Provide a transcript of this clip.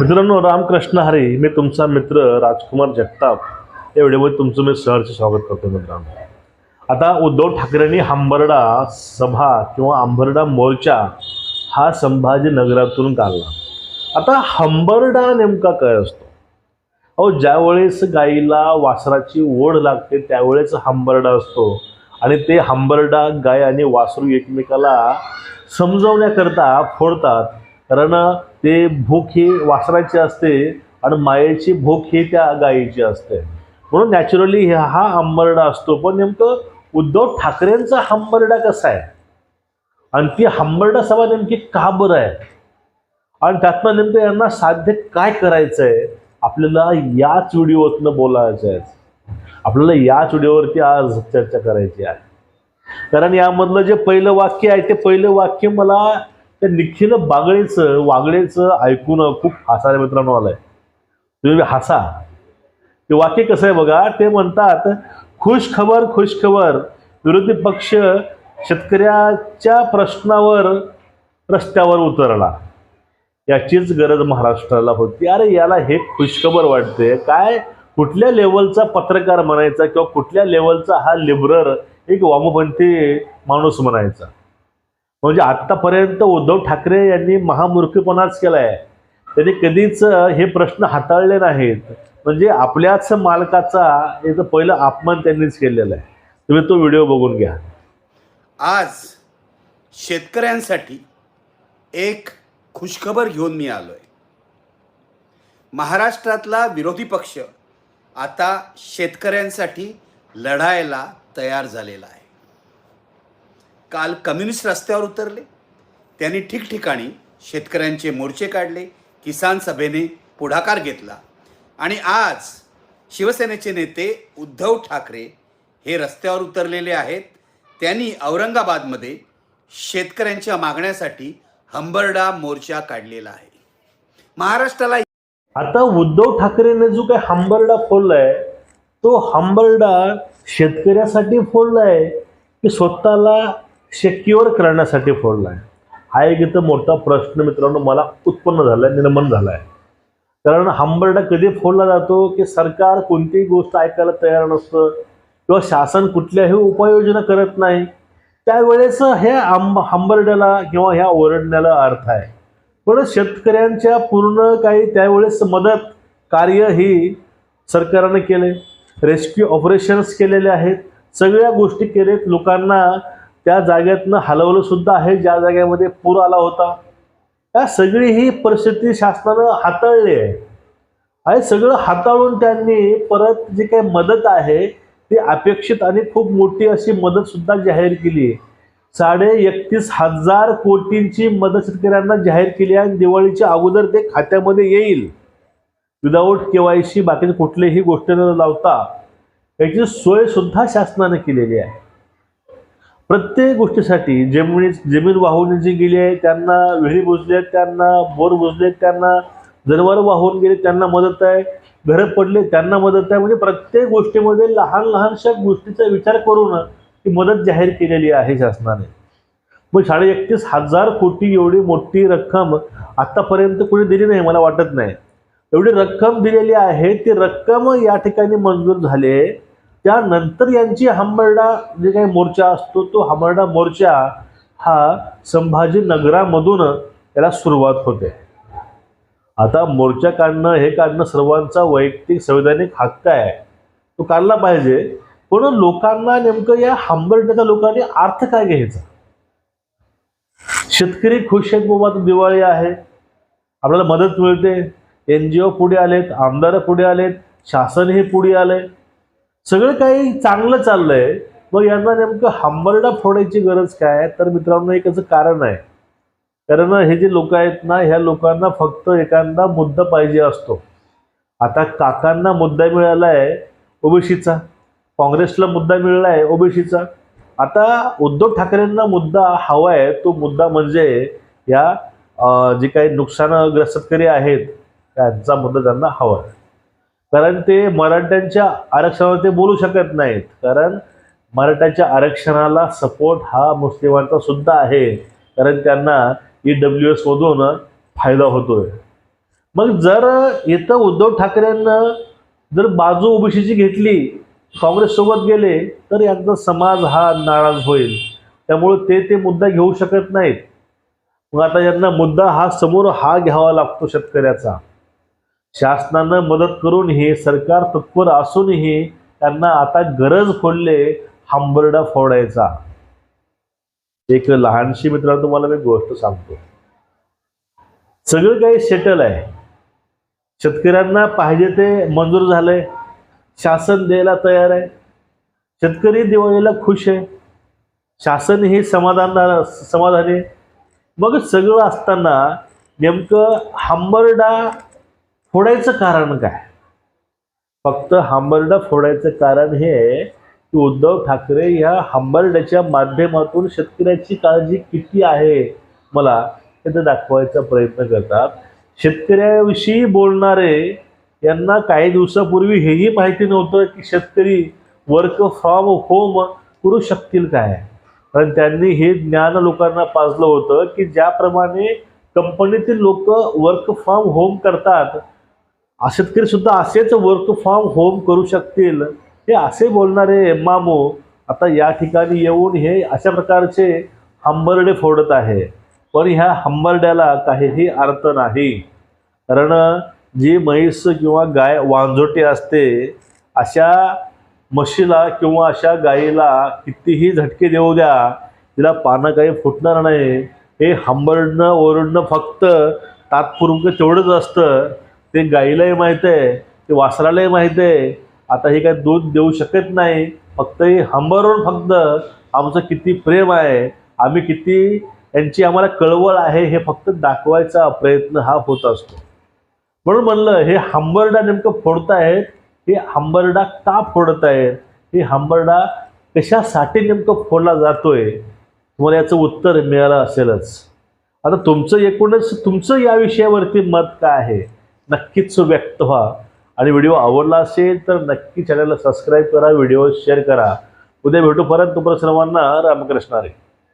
मित्रांनो रामकृष्ण हरी मी तुमचा मित्र राजकुमार जगताप. या व्हिडिओमध्ये तुमचं मी सहर्ष स्वागत करतो मित्रांनो. आता उद्धव ठाकरेंनी हंबरडा सभा किंवा आंबर्डा मोर्चा हा संभाजीनगरातून काढला. आता हंबरडा नेमका काय असतो? अहो ज्यावेळेस गाईला वासराची ओढ लागते त्यावेळेस हंबरडा असतो. आणि ते हंबरडा गाय आणि वासरू एकमेकाला समजवण्याकरता फोडतात. कारण ते भूक ही वासराची असते आणि मायेची भूक ही त्या गायीची असते. म्हणून नॅचरली हा हंबरडा असतो. पण नेमकं उद्धव ठाकरेंचा हंबरडा कसा आहे? आणि ती हंबरडा सभा नेमकी का बरं आहे? आणि त्यातनं नेमकं यांना साध्य काय करायचं आहे आपल्याला याच व्हिडिओतनं बोलायचं आहे आपल्याला याच व्हिडिओवरती आज चर्चा करायची आहे. कारण यामधलं जे पहिलं वाक्य आहे ते पहिलं वाक्य मला त्या निखिल बागळेचं वागळेचं ऐकून खूप हसायला मित्रांनो आलंय. तुम्ही हसा. ते वाक्य कसं आहे बघा ते म्हणतात खुश खबर खुश खबर विरोधी पक्ष शेतकऱ्याच्या प्रश्नावर रस्त्यावर उतरला. याचीच गरज महाराष्ट्राला होती. अरे याला हे खुशखबर वाटते काय? कुठल्या लेवलचा पत्रकार म्हणायचा किंवा कुठल्या लेवलचा हा लिबरर एक वामपंथी माणूस म्हणायचा? म्हणजे आत्तापर्यंत उद्धव ठाकरे यांनी महामूर्खपणाच केला आहे त्यांनी कधीच हे प्रश्न हाताळले नाहीत. म्हणजे आपल्याच मालकाचा याचं पहिलं अपमान त्यांनीच केलेला आहे. तुम्ही तो व्हिडिओ बघून घ्या. आज शेतकऱ्यांसाठी एक खुशखबर घेऊन मी आलो आहे महाराष्ट्रातला विरोधी पक्ष आता शेतकऱ्यांसाठी लढायला तयार झालेला आहे. काल कम्युनिस्ट रस्त्यावर उतरले. त्यांनी ठिकठिकाणी शेतकऱ्यांचे मोर्चे काढले किसान सभेने पुढाकार घेतला. आणि आज शिवसेनेचे नेते उद्धव ठाकरे हे रस्त्यावर उतरलेले आहेत. त्यांनी औरंगाबादमध्ये शेतकऱ्यांच्या मागण्यासाठी हंबरडा मोर्चा काढलेला आहे. महाराष्ट्राला आता उद्धव ठाकरेने जो काही हंबरडा फोडलाय तो हंबरडा शेतकऱ्यासाठी फोडलाय की स्वतःला सेक्युअर करण्यासाठी फोडला आहे हा एक इथं मोठा प्रश्न मित्रांनो मला उत्पन्न झाला आहे निर्माण आहे कारण हंबरडा कधी फोडला जातो की सरकार कोणतीही गोष्ट ऐकायला तयार नसतं किंवा शासन कुठल्याही उपाययोजना करत नाही त्यावेळेस हे आंब हंबरड्याला किंवा ह्या ओरडण्याला अर्थ आहे. पण शेतकऱ्यांच्या पूर्ण काही त्यावेळेस मदत कार्य ही सरकारने केले रेस्क्यू ऑपरेशन्स केलेले आहेत सगळ्या गोष्टी केलेत लोकांना त्या जागेतनं हलवलं सुद्धा आहे ज्या जागेमध्ये पूर आला होता. त्या सगळी ही परिस्थिती शासनानं हाताळली आहे. आणि सगळं हाताळून त्यांनी परत जी काही मदत आहे ती अपेक्षित आणि खूप मोठी अशी मदत सुद्धा जाहीर केली आहे. साडे एकतीस हजार कोटींची मदत शेतकऱ्यांना जाहीर केली आहे आणि दिवाळीच्या अगोदर ते खात्यामध्ये येईल. विदाऊट के वाय सी बाकीचे कुठल्याही गोष्ट न लावता याची सोय सुद्धा शासनाने केलेली आहे. प्रत्येक गोष्टीसाठी जमिनी जमीन वाहून जी गेली आहे त्यांना विहिरी बुजल्यात त्यांना बोर बुजलेत त्यांना जनावर वाहून गेले त्यांना मदत आहे. घरं पडले त्यांना मदत आहे. म्हणजे प्रत्येक गोष्टीमध्ये लहान लहानशा गोष्टीचा विचार करून ती मदत जाहीर केलेली आहे शासनाने. मग साडे एकतीस हजार कोटी एवढी मोठी रक्कम आतापर्यंत कोणी दिली नाही मला वाटत नाही. एवढी रक्कम दिलेली आहे ती रक्कम या ठिकाणी मंजूर झाली आहे. त्यानंतर यांची हंबरडा जे काही मोर्चा असतो तो हंबरडा मोर्चा हा संभाजीनगरामधून याला सुरुवात होते. आता मोर्चा काढणं हे काढणं सर्वांचा वैयक्तिक संवैधानिक हक्क आहे. तो काढला पाहिजे. पण लोकांना नेमकं या हंबरड्याचा लोकांनी अर्थ काय घ्यायचा? शेतकरी खुश आहेत बाबा दिवाळी आहे. आपल्याला मदत मिळते. एन जी ओ पुढे आलेत आमदार पुढे आलेत शासनही पुढे आलंय. सगळं काही चांगलं चाललंय. मग यांना नेमकं हंबरडा फोडायची गरज काय? तर मित्रांनो एक याचं कारण आहे. कारण हे जे लोक आहेत ना ह्या लोकांना फक्त एखादा मुद्दा पाहिजे असतो. आता काकांना मुद्दा मिळाला आहे ओबीसीचा. काँग्रेसला मुद्दा मिळाला आहे ओबीसीचा. आता उद्धव ठाकरेंना मुद्दा हवा आहे तो मुद्दा म्हणजे या जे काही नुकसानग्रस्त शेतकरी आहेत त्यांचा मुद्दा त्यांना हवा आहे कारण ते मराठ्यांच्या आरक्षणावर ते बोलू शकत नाहीत. कारण मराठ्याच्या आरक्षणाला सपोर्ट हा मुस्लिमांचा सुद्धा आहे. कारण त्यांना ई डब्ल्यू एस मधून फायदा होतोय. मग जर इथं उद्धव ठाकरेंना जर बाजू ओबीसीची घेतली काँग्रेस सोबत गेले तर यांचा समाज हा नाराज होईल. त्यामुळे ते ते मुद्दा घेऊ शकत नाहीत. मग आता यांना मुद्दा हा समोर हा घ्यावा लागतो शेतकऱ्याचा. शासनानं मदत करूनही सरकार तत्पर असूनही त्यांना आता गरज फोडले हांबरडा फोडायचा. एक लहानशी मित्रांनो तुम्हाला मी गोष्ट सांगतो. सगळं काही सेटल आहे. शेतकऱ्यांना पाहिजे ते मंजूर झालंय. शासन द्यायला तयार आहे. शेतकरी दिवाळीला खुश आहे. शासन हे समाधान समाधानी आहे. मग सगळं असताना नेमकं हांबरडा फोडायचं कारण काय? फक्त हंबरडा फोडायचं कारण हे की उद्धव ठाकरे ह्या हंबरड्याच्या माध्यमातून शेतकऱ्याची काळजी किती आहे मला हे ते दाखवायचा प्रयत्न करतात. शेतकऱ्याविषयी बोलणारे यांना काही दिवसापूर्वी हेही माहिती नव्हतं की शेतकरी वर्क फ्रॉम होम करू शकतील काय? कारण त्यांनी हे ज्ञान लोकांना पाजलं होतं की ज्याप्रमाणे कंपनीतील लोक वर्क फ्रॉम होम करतात शेतकरी सुद्धा असेच वर्क फ्रॉम होम करू शकतील. हे असे बोलणारे मामू आता या ठिकाणी येऊन हे अशा प्रकारचे हंबरडे फोडत आहे. पण ह्या हंबरड्याला काहीही अर्थ नाही. कारण जी म्हैस किंवा गाय वांजोटी असते अशा म्हशीला किंवा अशा गायीला कितीही झटके देऊ द्या तिला पानं काही फुटणार नाही. हे हंबरडणं ओरडणं फक्त तात्पुरतं तेवढंच असतं. ते गाईलाही माहीत आहे ते वासरालाही माहीत आहे. आता हे काय दूध देऊ शकत नाही फक्त हे हंबरून फक्त आमचं किती प्रेम आहे. आम्ही किती यांची आम्हाला कळवळ आहे हे फक्त दाखवायचा प्रयत्न हा होत असतो. म्हणून म्हणलं हे हंबरडा नेमकं फोडत आहेत हे हंबरडा का फोडत आहेत हे हंबरडा कशासाठी नेमकं फोडला जातोय? तुम्हाला याचं उत्तर मिळालं असेलच. आता तुमचं एकूणच तुमचं या विषयावरती मत काय आहे? नक्कीच व्यक्त व्हा. आणि व्हिडिओ आवडला असेल तर नक्की चॅनलला सबस्क्राईब करा व्हिडिओ शेअर करा. उद्या भेटू परत. तुम्हाला सर्वांना रामकृष्ण रे